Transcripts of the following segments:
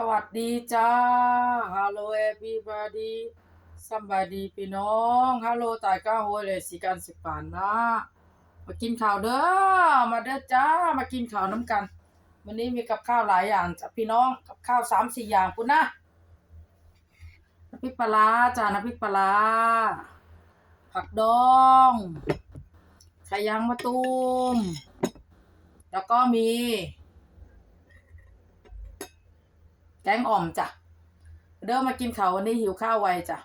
สวัสดีจ้า Hello everybody สบายดีพี่น้องฮัลโหลตายก้าโหยเลยสิการสิปานนะมากินข้าวเด้อมาเด้อจ้ามากินข้าวน้ำกัน วันนี้มีกับข้าวหลายอย่างจ้ะพี่น้องกับข้าวสามสี่อย่างคุณนะน้ำพริกปลาจ้าน้ำพริกปลาร้าผักดองไข่ยางมะตูมแล้วก็มี แกงอ่อมจ้ะ เด้อมากินข้าววันนี้หิวข้าวไวจ้ะ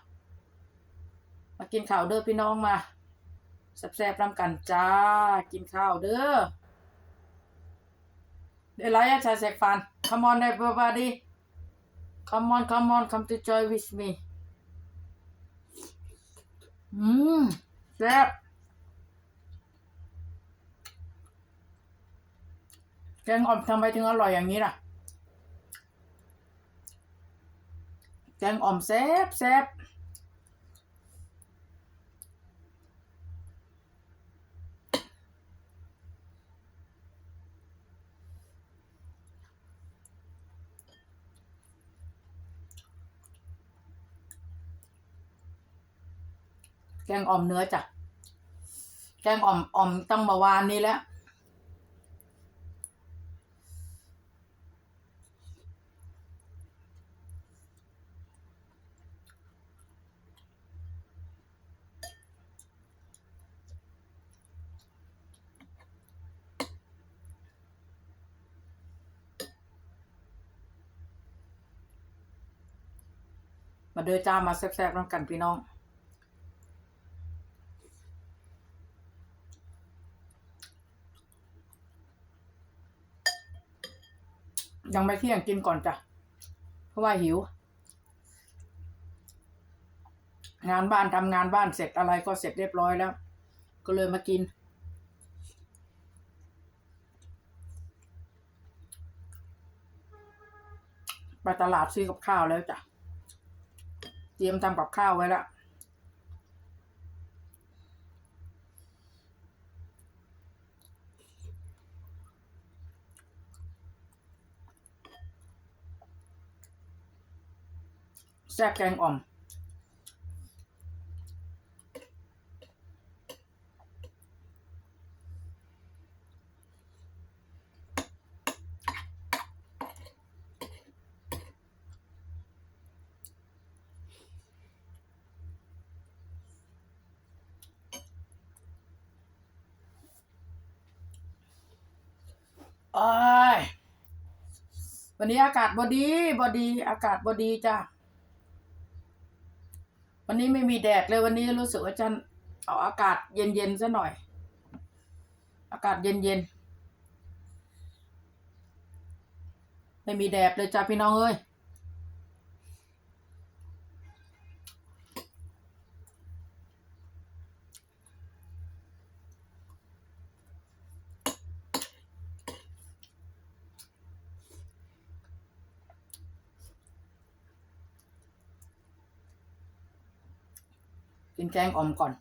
มากินข้าวเด้อพี่น้องมาแซ่บๆน้ำกันจ้า กินข้าวเด้อเดี๋ยวไลฟ์อาชาแซกฟัน come on everybody come on come on come to join with me อืมแซ่บแกงอ่อมทำไมถึงอร่อยอย่างนี้ล่ะ แกงอ่อมแซ่บแซ่บแกงอ่อมเนื้อจ้ะแกงอ่อมอ่อมตั้งมาวานนี้แล้ว มาเดินจ้ามาแซ่บๆน้ำกันพี่น้อง ยังไม่เที่ยงกินก่อนจ้ะ เพราะว่าหิว งานบ้านทำงานบ้านเสร็จอะไรก็เสร็จเรียบร้อยแล้ว ก็เลยมากินไปตลาดซื้อกับข้าวแล้วจ้ะ ตรียมทำกับข้าวไว้แล้วแซ่บแกงอ่อม โอ้ยวันนี้อากาศบอดีบอดี อากาศบอดีจ้ะวันนี้ไม่มีแดดเลยวันนี้รู้สึกว่าจะเอาอากาศเย็นๆซะหน่อย อากาศเย็นๆไม่มีแดดเลยจ้ะพี่น้องเอ้ย กินแกงอมก่อน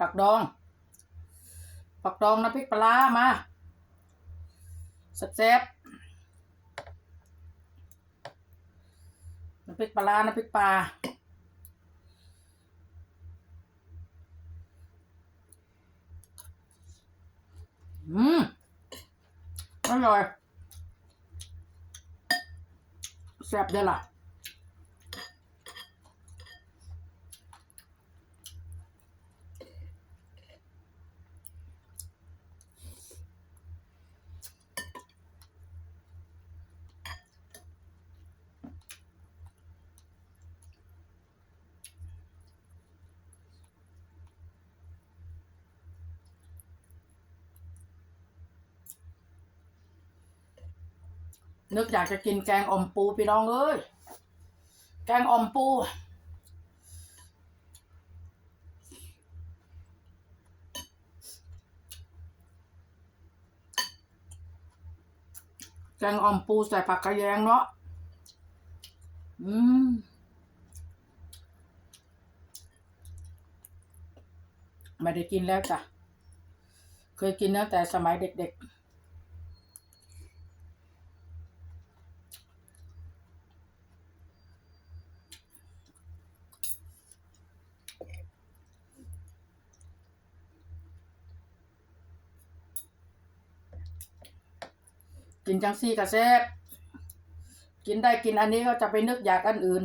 ปักดองปักดองน้ำพริกปลาร้ามาแซ่บๆ น้ำพริกปลาน้ำพริกปลาอืมอร่อยแซ่บเด้อล่ะ นึกอยากจะกินแกงอมปูพี่น้องเอ้ย แกงอมปู แกงออมปูใส่ผักกระแยงเนาะ อืมไม่ได้กินแล้วจ้ะ เคยกินตั้งแต่สมัยเด็กๆ กินจังซี่กระแซบกินได้กินอันนี้ก็จะไปนึกอยากอันอื่น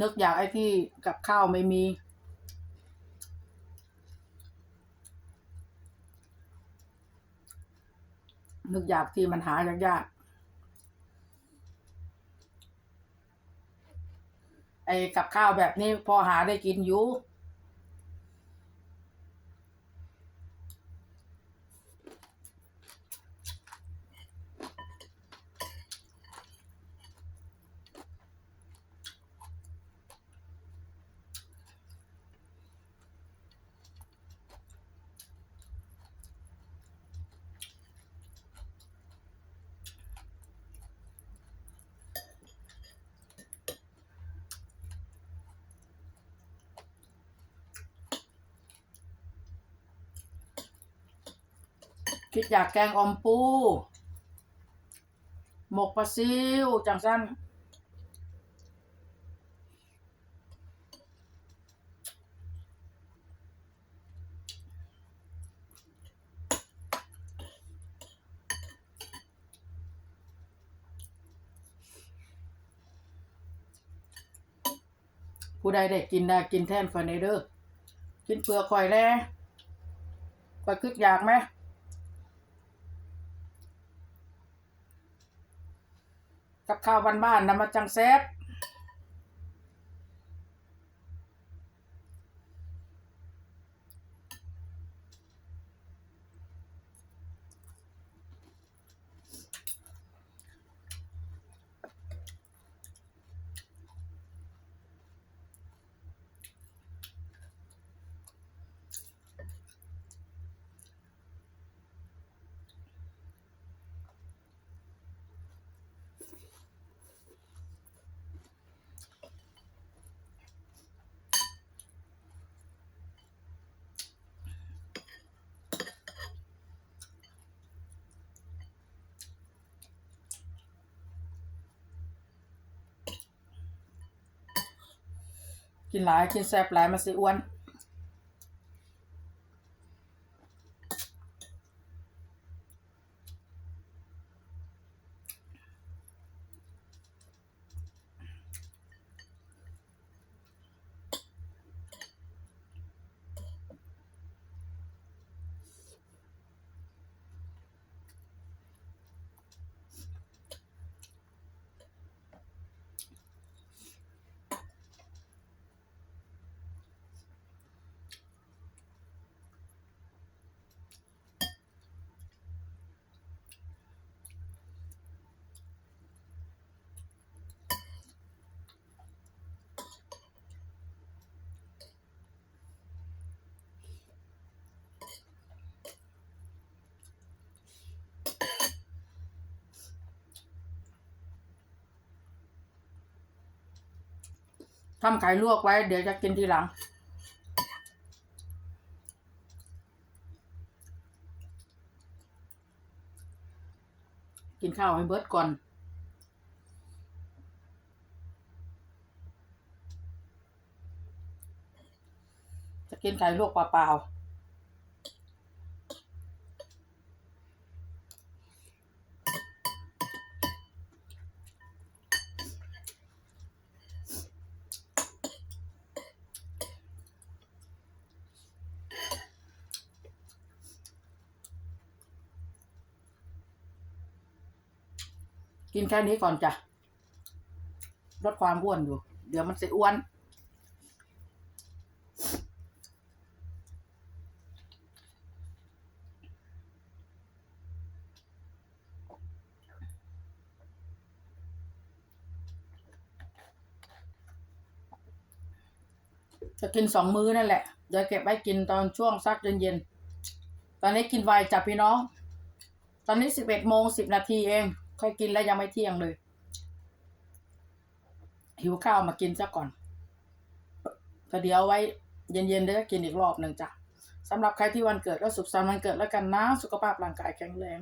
นึกอยากไอ้ที่กับข้าวไม่มีนึกอยากที่มันหายากๆไอ้ กับข้าวแบบนี้พอหาได้กินอยู่ คิดอยากแกงอมปู หมกปลาซิวจังสั้นผู้ใดได้กินได้กินแทนคอยในเด้อกินเปลือกคอยแน่คอยคึกอยากไหม กับข้าวบ้านๆนะมาจังแซบ กินหลายกินแซ่บหลายมันสิอ้วน ทำไก่ลวกไว้ เดี๋ยวจะกินทีหลัง กินข้าวให้เบิร์ดก่อน จะกินไก่ลวกเปล่าๆ กินแค่นี้ก่อนจ้ะลดความอ้วนอยู่ เดี๋ยวมันจะอ้วน จะกินสองมื้อนั่นแหละ เดี๋ยวเก็บไว้กินตอนช่วงซักเย็นๆ ตอนนี้กินไวจับพี่น้อง ตอนนี้สิบเอ็ดโมงสิบนาทีเอง ค่อยกินแล้วยังไม่เที่ยงเลย หิวข้าวมากินซะก่อนก็เดี๋ยวไว้เย็นๆเดี๋ยวจะกินอีกรอบหนึ่งจ้ะสำหรับใครที่วันเกิดก็สุขสันต์วันเกิดแล้วกันนะ สุขภาพร่างกายแข็งแรง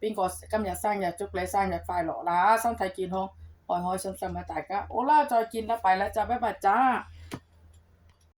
ปิ้งกอดกำยาสร้างอยากจุกเลยสร้างอยากไฟหล่อล้าสร้างไทยกินห้องหอยหอยซ้ำๆมาตายก็โอล่าจอยกินแล้วไปแล้วจ้าบ๊ายบายจ้า